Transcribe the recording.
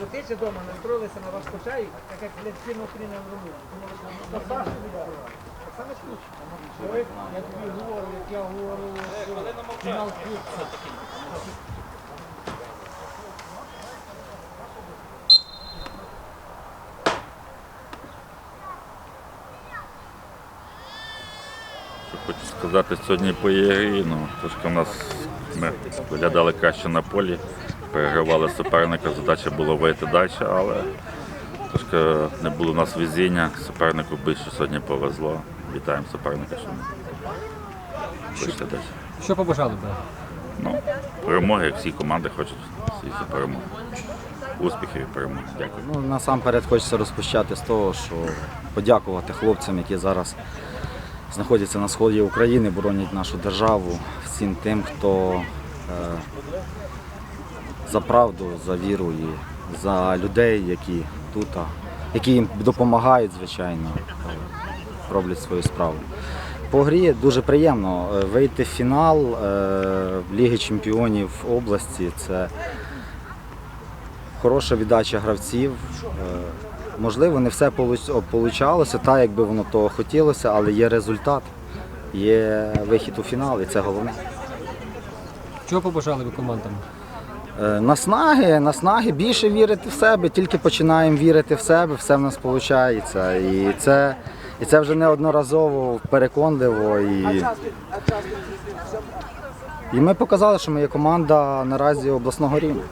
Ну вдома настроїлися на вас качають, так як для всіх. На Сашу віддали. Так само скучно. Я тобі говорю, як я говорю, що фінал кубка. Що хочу сказати сьогодні по ігрі, ну, трошки в нас ми виглядали краще на полі, перегравали суперника, задача була вийти далі, але трошки не було у нас везіння, супернику більше сьогодні повезло. Вітаємо суперника, що ми вийшли далі. Що побажали би? Ну, перемоги, як всі команди хочуть, всі перемоги. Успіхів і перемоги. Дякую. Ну, насамперед хочеться розпочати з того, що подякувати хлопцям, які зараз знаходяться на сході України, боронять нашу державу, всім тим, хто е, за правду, за віру і за людей, які тут, які їм допомагають, звичайно, е, роблять свою справу. По грі дуже приємно е, вийти в фінал Ліги Чемпіонів області. Це хороша віддача гравців. Е, Можливо, не все вийшло так, як би воно того хотілося, але є результат, є вихід у фінал, і це головне. Чого побажали ви командам? Е, Наснаги, наснаги, більше вірити в себе, тільки починаємо вірити в себе, все в нас виходить. І це, і це вже неодноразово переконливо. І, і ми показали, що ми є команда наразі обласного рівня.